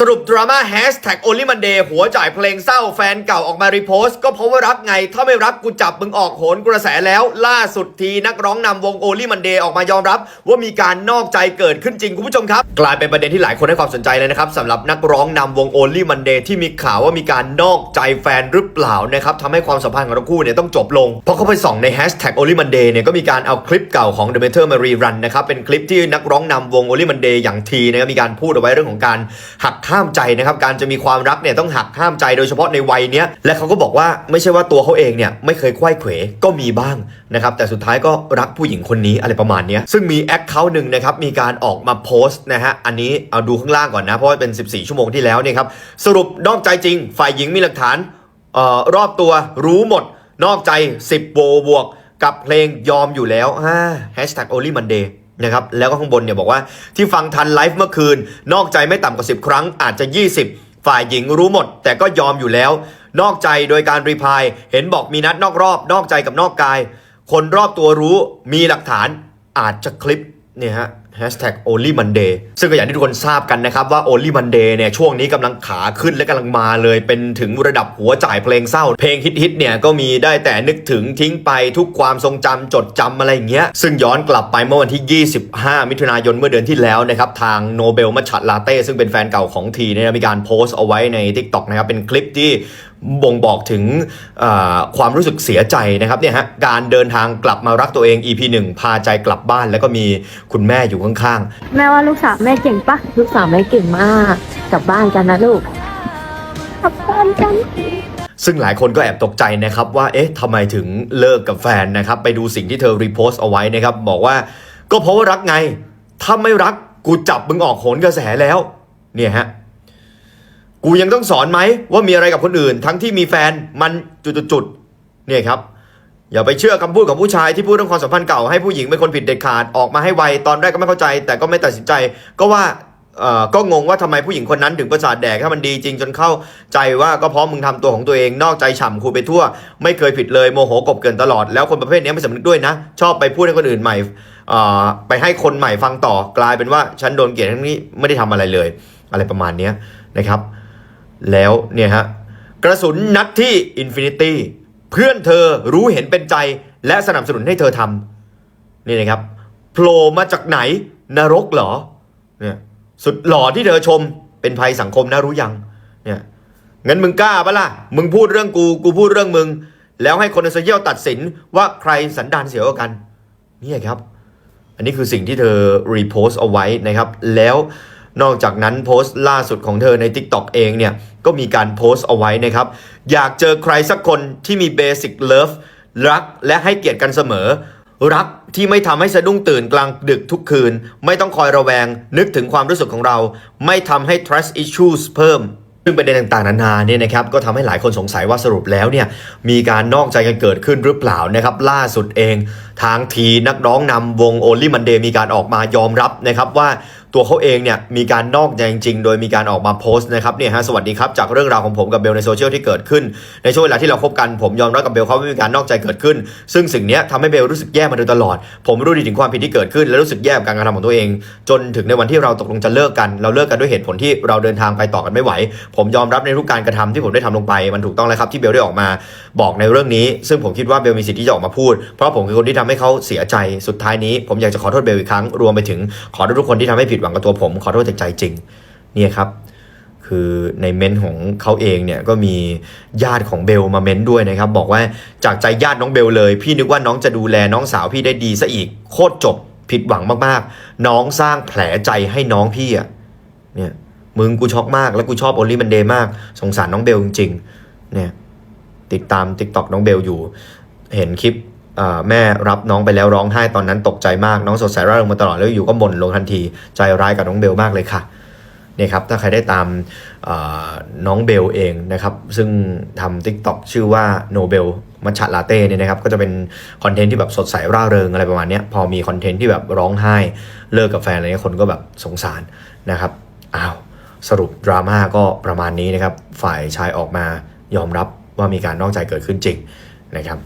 สรุปดราม่าแฮชแท็กโอลิมันเดย์หัวจ่ายเพลงเศร้าแฟนเก่าออกมารีโพสต์ก็เพราะว่ารักไง ถ้าไม่รักกูจับมึงออกโหนกระแสแล้ว ล่าสุดทีนักร้องนำวงโอลิมันเดย์ออกมายอมรับ ว่ามีการนอกใจเกิดขึ้นจริงคุณผู้ชมครับ กลายเป็นประเด็นที่หลายคนให้ความสนใจเลยนะครับสำหรับนักร้องนำวงโอลิมันเดย์ที่มีข่าวว่ามีการนอกใจแฟนหรือเปล่านะครับทำให้ความสัมพันธ์ของทั้งคู่เนี่ยต้องจบลงเพราะเขาไปส่องในแฮชแท็กโอลิมันเดย์เนี่ยก็มีการเอาคลิปเก่าของ The Mentor มารีรันนะครับเป็นคลิปที่นักร้องนำวงโอลิมันเดย์อย่างทีนะครับมีการพูดเอาไว้เรื่องของการหักห้ามใจนะครับการจะมีความรักเนี่ยต้องหักห้ามใจโดยเฉพาะในวัยเนี้ยและเขาก็บอกว่าไม่ใช่ว่าตัวเขาเองเนี่ยไม่เคยควยเขวก็มีบ้างนะครับแต่สุดท้ายก็รักผู้หญิงคนนี้อะไรประมาณเนี้ยซึ่งมีแอคเคาท์หนึ่งนะครับมีการออกมาโพสต์นะฮะอันนี้เอาดูข้างล่างก่อนนะเพราะว่าเป็น 14 ชั่วโมงที่แล้วเนี่ยครับสรุปนอกใจจริง ฝ่ายหญิงมีหลักฐานออรอบตัวรู้หมด นอกใจ 10โวบวก กับเพลงยอมอยู่แล้วแฮชแท็ก only monday น นะครับแล้วก็ข้างบนเนี่ยบอกว่าที่ฟังทันไลฟ์เมื่อคืน นอกใจไม่ต่ำกว่า 10 ครั้งอาจจะ 20 ฝ่ายหญิงรู้หมด แต่ก็ยอมอยู่แล้ว นอกใจโดยการรีพาย เห็นบอกมีนัดนอกรอบ นอกใจกับนอกกาย คนรอบตัวรู้มีหลักฐานอาจจะคลิปเนี่ยฮะ Hashtag Only Monday ซึ่งก็อย่างที่ทุกคนทราบกันนะครับว่า Only Monday เนี่ยช่วงนี้กำลังขาขึ้นและกำลังมาเลย เป็นถึงระดับหัวจ่ายเพลงเศร้า เพลงฮิตๆเนี่ยก็มีได้แต่นึกถึงทิ้งไปทุกความทรงจำจดจำอะไรอย่างเงี้ย ซึ่งย้อนกลับไปเมื่อวันที่ 25 มิถุนายนเมื่อเดือนที่แล้วนะครับ ทางโนเบลมัชชัดลาเต้ซึ่งเป็นแฟนเก่าของทีเนี่ยมีการโพสต์เอาไว้ใน TikTok นะครับเป็นคลิปที่บ่งบอกถึงเอ่อความรู้สึกเสียใจนะครับเนี่ยฮะการเดินทางกลับมารักตัวเอง EP 1 พาใจกลับบ้าน แล้วก็มีคุณแม่อยู่ข้างๆ แม่ว่าลูกสาวแม่เก่งปะลูกสาวแม่เก่งมาก กลับบ้านกันนะลูก กลับบ้านกัน ซึ่งหลายคนก็แอบตกใจนะครับว่าเอ๊ะทำไมถึงเลิกกับแฟนนะครับ ไปดูสิ่งที่เธอรีโพสต์เอาไว้นะครับ บอกว่าก็เพราะว่ารักไง ถ้าไม่รักกูจับมึงออกโหนกระแสแล้ว เนี่ยฮะ กูยังต้องสอนไหมว่ามีอะไรกับคนอื่น ทั้งที่มีแฟนมันจุดๆเนี่ยครับ อย่าไปเชื่อคำพูดของผู้ชายที่พูดเรื่องความสัมพันธ์เก่าให้ผู้หญิงเป็นคนผิดเด็ดขาดออกมาให้ไวตอนแรกก็ไม่เข้าใจ แต่ก็ไม่ตัดสินใจ ก็ว่าก็งงว่าทำไมผู้หญิงคนนั้นถึงประสาทแดกถ้ามันดีจริงจนเข้าใจว่าก็เพราะมึงทำตัวของตัวเองนอกใจฉ่ำคูไปทั่ว ไม่เคยผิดเลยโมโหกบเกินตลอดแล้วคนประเภทนี้ไม่สำนึกด้วยนะ ชอบไปพูดให้คนอื่นใหม่ไปให้คนใหม่ฟังต่อกลายเป็นว่าฉันโดนเกลียดทั้งนี้ไม่ได้ทำอะไรเลย อะไรประมาณนี้นะครับ แล้วเนี่ยฮะกระสุนนัดที่อินฟินิตี้เพื่อนเธอรู้เห็นเป็นใจและสนับสนุนให้เธอทำนี่นะครับโผล่มาจากไหนนรกเหรอเนี่ยสุดหล่อที่เธอชมเป็นภัยสังคมนะรู้ยังเนี่ยงั้นมึงกล้าปะล่ะ มึงพูดเรื่องกู กูพูดเรื่องมึง แล้วให้คนในโซเชียลตัดสินว่าใครสันดานเสียกว่ากันนี่ครับ อันนี้คือสิ่งที่เธอรีโพสต์เอาไว้นะครับ แล้ว นอกจากนั้นโพสต์ล่าสุดของเธอใน TikTok เองเนี่ย ก็มีการโพสต์เอาไว้นะครับ อยากเจอใครสักคนที่มีเบสิ c เลิฟรักและให้เกียรติกันเสมอ รักที่ไม่ทำให้สะดุ้งตื่นกลางดึกทุกคืน ไม่ต้องคอยระแวง นึกถึงความรู้สึกของเรา ไม่ทำให้ trust issues เพิ่มซึ่งประเด็นต่างๆ นานาเนี่ยนะครับก็ทำให้หลายคนสงสัยว่าสรุปแล้วเนี่ยมีการนอกใจกันเกิดขึ้นหรือเปล่านะครับล่าสุดเองทางทีนักร้องนำวง Only Monday มีการออกมายอมรับนะครับว่า ตัวเขาเองเนี่ยมีการนอกใจจริง ๆ โดยมีการออกมาโพสต์นะครับเนี่ยฮะสวัสดีครับจากเรื่องราวของผมกับเบลในโซเชียลที่เกิดขึ้นในช่วงเวลาที่เราคบกันผมยอมรับกับเบลเขาว่มีการนอกใจเกิดขึ้น ซึ่งสิ่งนี้ทำให้เบลรู้สึกแย่มาโดยตลอด ผมรู้ดีถึงความผิดที่เกิดขึ้น และรู้สึกแย่กับการกระทำของตัวเอง จนถึงในวันที่เราตกลงจะเลิกกัน เราเลิกกันด้วยเหตุผลที่เราเดินทางไปต่อกันไม่ไหว ผมยอมรับในทุกการกระทำที่ผมได้ทำลงไป มันถูกต้องแล้วครับที่เบลได้ออกมาบอกในเรื่องนี้ ซึ่งผมคิดว่าเบลมีสิทธิ์ที่จะออกมาพูด เพราะผมคือคนที่ทำให้เขาเสียใจสุดท้ายนี้ ผมอยากจะขอโทษเบลอีกครั้งรวมไปถึงขอโทษทุกคนที่ทำให้ผิดหวังกับตัวผม ขอโทษจากใจจริงเนี่ยครับคือในเม้นของเขาเองเนี่ยก็มีญาติของเบลมาเม้นด้วยนะครับ บอกว่าจากใจญาติน้องเบลเลย พี่นึกว่าน้องจะดูแลน้องสาวพี่ได้ดีซะอีกโคตรจบผิดหวังมากๆ น้องสร้างแผลใจให้น้องพี่อะเนี่ยมึงกูช็อกมากแล้วกูชอบโอลิมันเดย์มาก สงสารน้องเบลจริงๆเนี่ยติดตาม t ิ k t o k น้องเบลอยู่ เห็นคลิป แม่รับน้องไปแล้วร้องไห้ตอนนั้นตกใจมากน้องสดใสร่าเริงมาตลอดแล้วอยู่ก็บ่นลงทันทีใจร้ายกับน้องเบลมากเลยค่ะเนี่ยครับถ้าใครได้ตามน้องเบลเองนะครับ ซึ่งทำ TikTok ชื่อว่าโนเบลมัชชะลาเต้เนี่ยนะครับก็จะเป็นคอนเทนต์ที่แบบสดใสร่าเริงอะไรประมาณนี้พอมีคอนเทนต์ที่แบบร้องไห้เลิกกับแฟนอะไรเงี้ยคนก็แบบสงสารนะครับอ้าวสรุปดราม่าก็ประมาณนี้นะครับ ฝ่ายชายออกมายอมรับว่ามีการนอกใจเกิดขึ้นจริงนะครับ